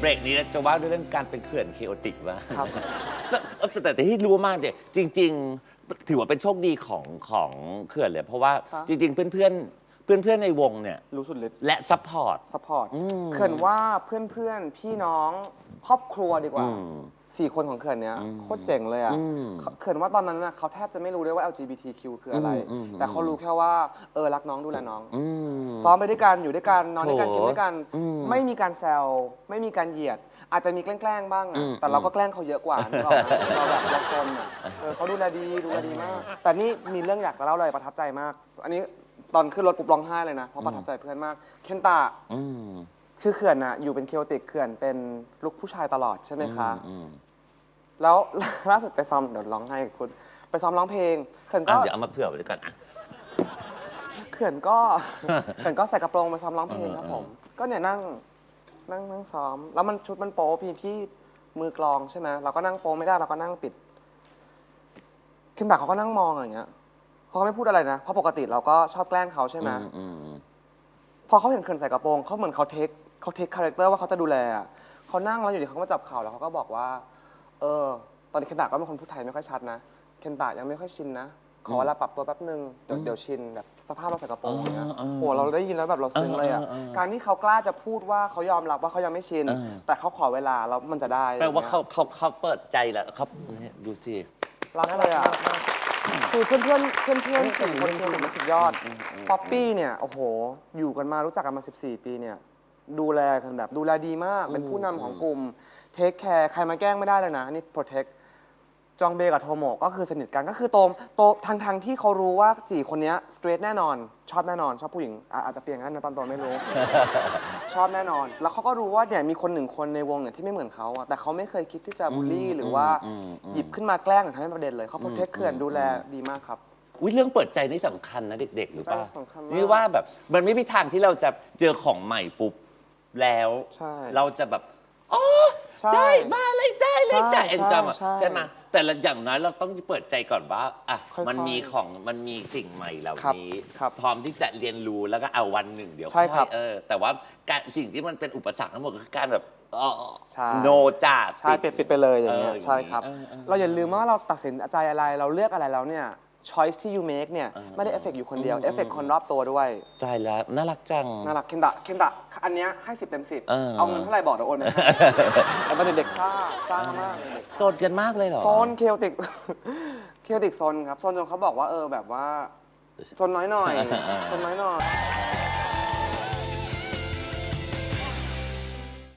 เบรกนี้จะว่าด้วยเรื่องการเป็นเขื่อนเคโอติกว่าครับแต่แต่แต่ที่รู้มากเนี่ยจริง ๆ ถือว่าเป็นโชคดีของของเขื่อนเลย เพราะว่าครับ จริง ๆ เพื่อนๆ เพื่อนๆในวงเนี่ยรู้สุดฤทธิ์และซัพพอร์ต ซัพพอร์ตอืม เขื่อนว่าเพื่อนๆ พี่น้องครอบครัวดีกว่า อืม สี่คนของเขื่อนเนี้ยอืมโคตรเจ๋งเลยอะอืมเขาเขื่อนว่าตอนนั้นน่ะเขาแทบจะไม่รู้ด้วยว่า LGBTQ คืออะไร อืมอืม แต่เขารู้แค่ว่าเออรักน้องดูแลน้อง อืม ซ้อมไปด้วยกันอยู่ด้วยกันนอนด้วยกันโถกินด้วยกัน อืมไม่มีการแซวไม่มีการเหยียด อาจจะมีแกล้งๆบ้างอือะมแต่เราก็แกล้งเขาเยอะกว่านึกออกไหมเราแบบเราซนอะเออเขาดูแลดีดูแลดีมาก แต่นี่มีเรื่องอยากจะเล่าเลยประทับใจมาก อันนี้ตอนขึ้นรถปุ๊บร้องไห้เลยนะเพราะประทับใจเพื่อนมาก เคนตะอืม คือเขื่อนน่ะอยู่เป็นเคโอติกเขื่อนเป็นลูกผู้ชายตลอดใช่ไหมคะ อืม แล้ว ล่าสุดไปซ้อมเดี๋ยวร้องไห้กับคุณ ไปซ้อมร้องเพลงเขื่อนก็อะเดี๋ยวเอามาเผื่อไว้ด้วยกันอะ เขื่อนก็ เขื่อนก็ใส่กระโปรงไปซ้อมร้องเพลงครับผม ก็เนี่ยนั่งนั่งนั่งซ้อม แล้วมันชุดมันโป๊พี่พี่มือกลองใช่ไหมเราก็นั่งโป๊ไม่ได้เราก็นั่งปิดขึ้นตาเขาก็นั่งมองอย่างเงี้ยเขาก็ไม่พูดอะไรนะเพราะปกติเราก็ชอบแกล้งเขาใช่ไหมอืมอืมพอเขาเห็นเขื่อนใส่กระโปรงเขาเหมือนเขาเทคเขาเทคคาแรคเตอร์ว่าเขาจะดูแลอะเขานั่งแล้วอยู่ดีเขาก็มาจับเข่าแล้วเขาก็บอกว่า เออ ตอนนี้เคนตะก็เป็นคนพูดไทยไม่ค่อยชัดนะ เคนตะยังไม่ค่อยชินนะ ขอเวลาปรับตัวแป๊บนึง เดี๋ยวเดี๋ยวชินแบบสภาพเราใส่กระโปรงอย่างเงี้ยเออเออโหเราได้ยินแล้วแบบเราซึ้งเลยอะ เออเออเออการที่เขากล้าจะพูดว่าเขายอมรับว่าเขายังไม่ชิน เออ แต่เขาขอเวลาแล้วมันจะได้แปลว่าอย่งงี้ยเขาเขาเขาเปิดใจแล้วเขาเนี่ยดูสิ รักเลยอะ คือเพื่อนเพื่อนเพื่อนเพื่อนๆสี่คนคือมันสุดยอด ป๊อปปี้เนี่ย โอ้โห อยู่กันมารู้จักกันมา 14 ปีเนี่ย ดูแลกันแบบดูแลดีมาก เป็นผู้นำของกลุ่มเทคแคร์ใครมาแกล้งไม่ได้เลยนะอันนี่โปรเทคจองเบกับโทโมะก็คือสนิทกันก็คือโตมโตทางทางที่เขารู้ว่าสี่คนเนี้สเตรทแน่นอน ชอบแน่นอน ชอบผู้หญิงอะอาจจะเปลี่ยนงั้นนะตอนโตไม่รู้ ชอบแน่นอน แล้วเขาก็รู้ว่าเนี่ยมีคนหนึ่งคนในวงเนี่ยที่ไม่เหมือนเขาอะแต่เขาไม่เคยคิดที่จะบูลลี่ หรือว่าอืมอืมหยิบขึ้นมาแกล้งหรือทำให้ประเด็นเลยเขาโปรเทคเขื่อนดูแลดีมากครับ อุ๊ยเรื่องเปิดใจนี่สำคัญนะเด็กๆหรือเปล่าใช่สำคัญมาก นี่ว่าแบบมันไม่มีทางที่เราจะเจอของใหม่ปุ๊บ แล้ว ใช่เราจะแบบอ๋อใช่ได้มาเลยได้เลยใช่จ้ะเอ็นจอมใช่ใช่ไหมแต่ละอย่างน้อยเราต้องเปิดใจก่อนว่าอะค่อยๆมันมีของมันมีสิ่งใหม่เหล่าครับนี้ครับพร้อมที่จะเรียนรู้แล้วก็เอาวันหนึ่งเดี๋ยวใช่ครับอยเออ แต่ว่าการสิ่งที่มันเป็นอุปสรรคทั้งหมดก็คือการแบบอ๋อใช่ โนจ่า ใช่ปิดปิดไปเลยอย่างเงี้ยเออใช่ครับ เออเออ เราอย่าลืมว่าเราตัดสินใจอะไรเราเลือกอะไรแล้วเนี่ย choice ที่ you make เนี่ยเออไม่ได้เอฟเฟกอยู่คนเดียวอืมเอฟเฟกคนรอบตัวด้วยใจแล้วน่ารักจัง น่ารักเคนตะเคนตะอันเนี้ยให้สิบเต็มสิบเออ เอาเงินเท่าไหร่บอกเดี๋ยวโอนไปให้แต่เป็นเด็กซ่าซ่ามากเลยเด็กโซนกันมากเลยเหรอ โซนเคลติกเคลติกโซนครับโซนจนเขาบอกว่าเออแบบว่าโซนน้อยหน่อยโซนน้อยหน่อย